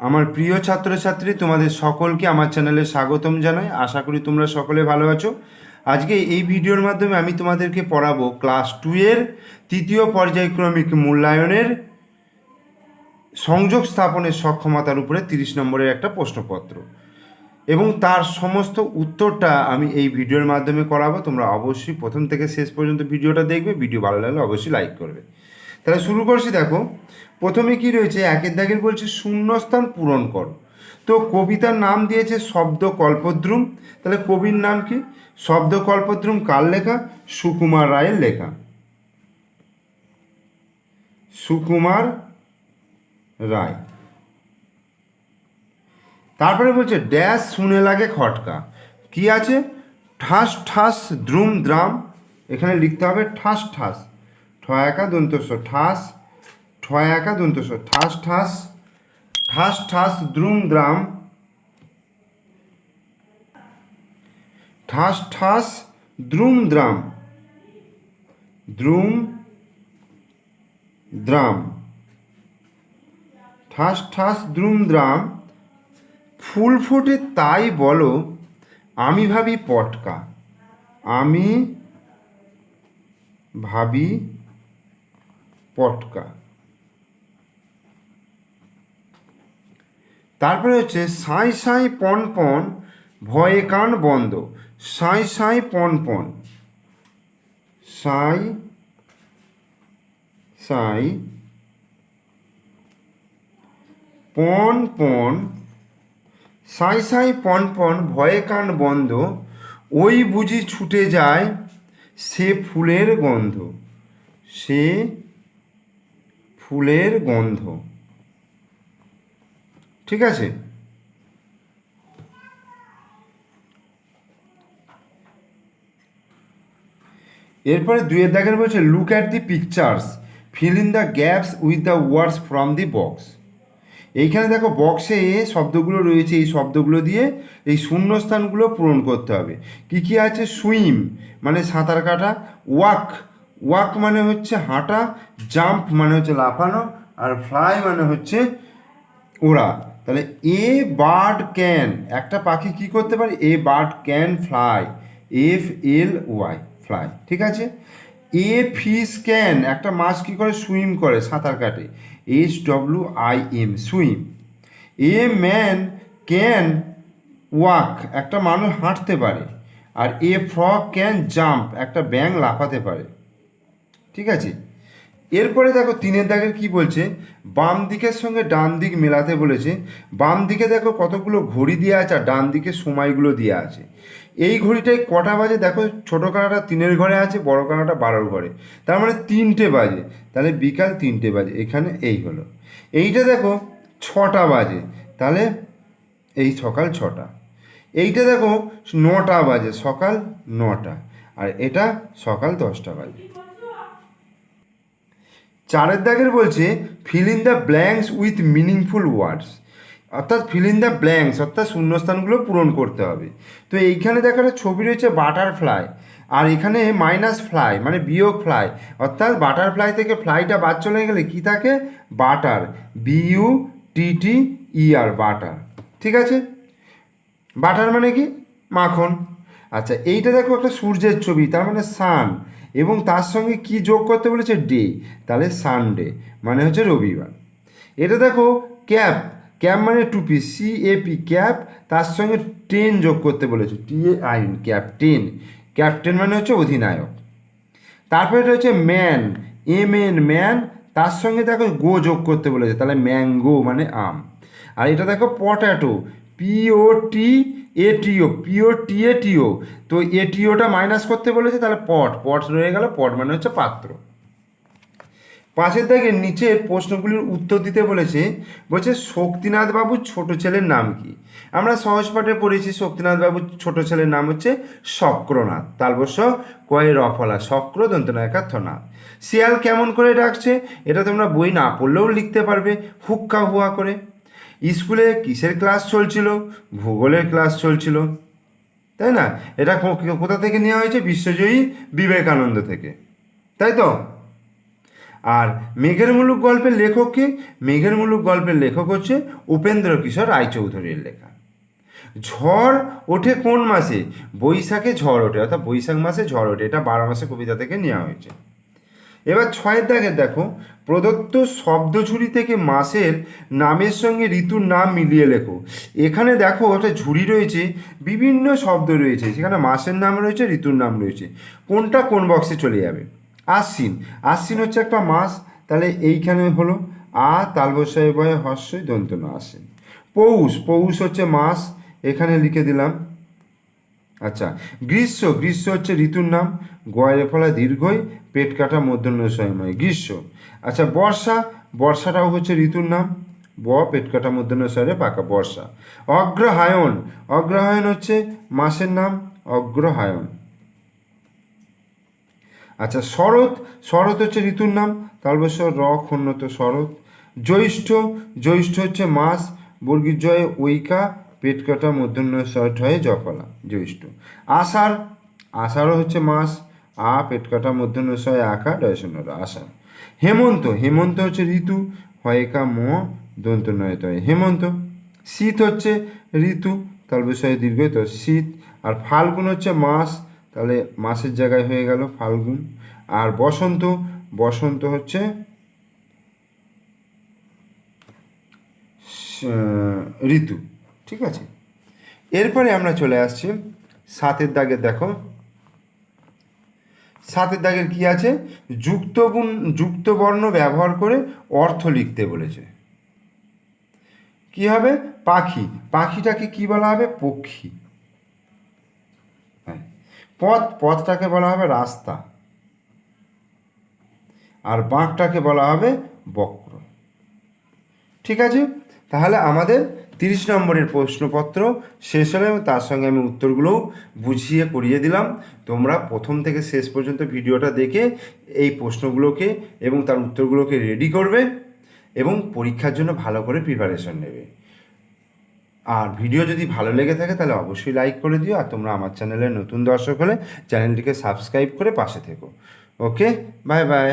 আমার প্রিয় ছাত্রছাত্রী, তোমাদের সকলকে আমার চ্যানেলে স্বাগতম জানাই। আশা করি তোমরা সকলে ভালো আছো। আজকে এই ভিডিওর মাধ্যমে আমি তোমাদেরকে পড়াবো ক্লাস টু এর তৃতীয় পর্যায়ক্রমিক মূল্যায়নের সংযোগ স্থাপনের সক্ষমতার উপরে তিরিশ নম্বরের একটা প্রশ্নপত্র। এবং তার সমস্ত উত্তরটা আমি এই ভিডিওর মাধ্যমে করাবো। তোমরা অবশ্যই প্রথম থেকে শেষ পর্যন্ত ভিডিওটা দেখবে। ভিডিও ভালো লাগলে অবশ্যই লাইক করবে। তাহলে শুরু করছি, দেখো। প্রথমে কি রয়েছে? একের দাগের বলছে, শূন্যস্থান পূরণ করো। তো কবিতার নাম দিয়েছে শব্দ কল্পদ্রুম তাহলে কবির নাম কি? শব্দ কল্পদ্রুম কার লেখা? সুকুমার রায়ের লেখা। সুকুমার রায়। তারপরে বলছে, ড্যাশ শুনে লাগে খটকা। কি আছে? ঠাস ঠাস দ্রুম দ্রাম। এখানে লিখতে হবে, ঠাস ঠাস। ঠ একা দন্তস্ব, ঠাস ঠ একা দন্তস্ব। ঠাস ঠাস ঠাস ঠাস, দ্রুম, দ্রাম। ঠাস ঠাস, দ্রুম, দ্রাম। দ্রুম, দ্রাম। ঠাস ঠাস, দ্রুম, দ্রাম। ফুল ফোটে তাই বলো, আমি ভাবি পটকা। আমি ভাবি পটকা। তারপরে হচ্ছে সাঁই সাঁই পন পন, ভয়ে কান বন্ধ। সাঁই সাঁই পন পন। সাঁই সাঁই পন পন। সাঁই সাঁই পন পন, ভয়ে কান বন্ধ। ওই বুঝি ছুটে যায় সে ফুলের গন্ধ। সে ফুলের গন্ধ। ঠিক আছে? এরপরে দুয়ের দাগের বলছে look at the pictures fill in the gaps with the words from the box এইখানে দেখো বক্সে শব্দগুলো রয়েছে, এই শব্দগুলো দিয়ে এই শূন্যস্থানগুলো পূরণ করতে হবে। কি কি আছে? সুইম মানে সাঁতার কাটা। ওয়াক ওয়াক মানে হচ্ছে হাঁটা। জাম্প মানে হচ্ছে লাফানো। আর ফ্লাই মানে হচ্ছে ওড়া। তাহলে এ বার্ড ক্যান, একটা পাখি কি করতে পারে? A bird can fly, F L Y, fly, ঠিক আছে? এ ফিশ ক্যান, একটা মাছ কি করে? সুইম করে সাঁতার কাটে, H W I M, swim. A man can walk, একটা মানুষ হাঁটতে পারে, আর এ ফ্রক ক্যান জাম্প, একটা ব্যাং লাফাতে পারে, ঠিক আছে? এরপরে দেখো তিনের দাগের কি বলছে? বাম দিকের সঙ্গে ডান দিক মেলাতে বলেছে, বাম দিকে দেখো কতগুলো ঘড়ি দেওয়া আছে আর ডান দিকে সময়গুলো দেওয়া আছে। এই ঘড়িটায় কটা বাজে? দেখো ছোটো কানাটা তিনের ঘরে আছে, বড় কানাটা বারোর ঘরে। তার মানে তিনটে বাজে। তাহলে বিকাল তিনটে বাজে, এখানে এই হলো। এইটা দেখো ছটা বাজে, তাহলে এই সকাল ছটা। এইটা দেখো নটা বাজে, সকাল নটা। আর এটা সকাল দশটা বাজে। চারের দাগের বলছে fill in the blanks with meaningful words অর্থাৎ ফিল ইন দ্য ব্ল্যাঙ্কস অর্থাৎ শূন্যস্থানগুলো পূরণ করতে হবে। তো এইখানে দেখা একটা ছবি রয়েছে বাটারফ্লাই আর এখানে মাইনাস ফ্লাই মানে বিয়োগ ফ্লাই অর্থাৎ বাটারফ্লাই থেকে ফ্লাইটা বাদ চলে গেলে কি থাকে? Butter B U T T E R butter ঠিক আছে? বাটার মানে কি? মাখন। আচ্ছা এইটা দেখো একটা সূর্যের ছবি, তার মানে সান এবং তার সঙ্গে কি যোগ করতে বলেছে? ডে তাহলে সানডে মানে হচ্ছে রবিবার। এটা দেখো ক্যাপ ক্যাপ মানে টুপি সি এপি ক্যাপ তার সঙ্গে টেন যোগ করতে বলেছে। টি এ আইন ক্যাপ্টেন ক্যাপ্টেন মানে হচ্ছে অধিনায়ক। তারপরে এটা হচ্ছে ম্যান এম এন ম্যান তার সঙ্গে দেখো গো যোগ করতে বলেছে। তাহলে ম্যাঙ্গো মানে আম। আর এটা দেখো পট্যাটো পিও টি এটিও পিও টি এটিও তো এটিওটা মাইনাস করতে বলেছে, তাহলে পট পট রয়ে গেল পট মানে হচ্ছে পাত্র। পাশের দাগে নিচের প্রশ্নগুলির উত্তর দিতে বলেছে, বলছে শক্তিনাথ বাবুর ছোট ছেলের নাম কি? আমরা সহজ পাঠে পড়েছি, শক্তিনাথ বাবুর ছোট ছেলের নাম হচ্ছে শক্রনাথ। তালবস্য কয়ে রফলা শক্র, দন্তনায়কা থনাথ। শিয়াল কেমন করে ডাকছে, এটা তোমরা বই না পড়লেও লিখতে পারবে, হুক্কা হুয়া করে। স্কুলে কিসের ক্লাস চলছিল? ভূগোলের ক্লাস চলছিল। তাই না? এটা কোথা থেকে নেওয়া হয়েছে? বিশ্বজয়ী বিবেকানন্দ থেকে। তাই তো? আর মেঘের মুলুক গল্পের লেখক কে? মেঘের মুলুক গল্পের লেখক হচ্ছে উপেন্দ্র কিশোর রায়চৌধুরীর লেখা। ঝড় ওঠে কোন মাসে? বৈশাখে ঝড় ওঠে, অর্থাৎ বৈশাখ মাসে ঝড় ওঠে। এটা বারো মাসে কবিতা থেকে নেওয়া হয়েছে। এবার ছয়ের দাগের দেখো, প্রদত্ত শব্দঝুড়ি থেকে মাসের নামের সঙ্গে ঋতুর নাম মিলিয়ে লেখো। এখানে দেখো একটা ঝুড়ি রয়েছে, বিভিন্ন শব্দ রয়েছে, সেখানে মাসের নাম রয়েছে, ঋতুর নাম রয়েছে। কোনটা কোন বক্সে চলে যাবে? আশ্বিন। আশ্বিন হচ্ছে একটা মাস, তাহলে এইখানে হলো, আ তালবসায় বয়ে হর্ষই দন্ত না আশ্বিন। পৌষ। পৌষ হচ্ছে মাস, এখানে লিখে দিলাম আচ্ছা গ্রীষ্ম গ্রীষ্ম হচ্ছে ঋতুর নাম গয়ের ফলা দীর্ঘই পেট কাটা মধ্যাহ্ন সময় গ্রীষ্ম। আচ্ছা বর্ষা, বর্ষাটাও হচ্ছে ঋতুর নাম, ব, পেট কাটা মধ্যাহ্ন পাকা বর্ষা। অগ্রহায়ণ অগ্রহায়ণ হচ্ছে মাসের নাম, অগ্রহায়ণ। আচ্ছা শরৎ শরৎ হচ্ছে ঋতুর নাম তালবস্য র খন্নত শরৎ। জ্যৈষ্ঠ জ্যৈষ্ঠ হচ্ছে মাস বর্গীর জয়ে ঐকা পেট কাটা মধ্যাহ্ন শর্ট হয়ে জফলা জ্যৈষ্ঠ। আষাঢ়, আষাঢ়ও হচ্ছে মাস, আ পেট কাটা মধ্যাহ্ন শয় আকা ডয়সনর আষাঢ়। হেমন্ত হেমন্ত হচ্ছে ঋতু হয়কা ম, দন্ত নয় তয়। হেমন্ত, শীত হচ্ছে ঋতু, তার বিষয়ে দীর্ঘ তো শীত। আর ফাল্গুন হচ্ছে মাস, তাহলে মাসের জায়গায় হয়ে গেল ফাল্গুন। আর বসন্ত বসন্ত হচ্ছে ঋতু। ঠিক আছে? এরপরে আমরা চলে আসছি সাতের দাগে, দেখো। সাতের দাগের কি আছে? যুক্ত গুণ যুক্ত বর্ণ ব্যবহার করে অর্থ লিখতে বলেছে। কি হবে? পাখি। পাখিটাকে কি বলা হবে? পক্ষী। হ্যাঁ। পথ, পথটাকে বলা হবে রাস্তা। আর বাঁকটাকে বলা হবে বক্র ঠিক আছে? তাহলে আমাদের তিরিশ নম্বরের প্রশ্নপত্র শেষ হলো এবং তার সঙ্গে আমি উত্তরগুলোও বুঝিয়ে করিয়ে দিলাম। তোমরা প্রথম থেকে শেষ পর্যন্ত ভিডিওটা দেখে এই প্রশ্নগুলোকে এবং তার উত্তরগুলোকে রেডি করবে এবং পরীক্ষার জন্য ভালো করে প্রিপারেশন নেবে। আর ভিডিও যদি ভালো লেগে থাকে তাহলে অবশ্যই লাইক করে দিও আর তোমরা আমার চ্যানেলে নতুন দর্শক হলে চ্যানেলটিকে সাবস্ক্রাইব করে পাশে থেকো। Okay bye bye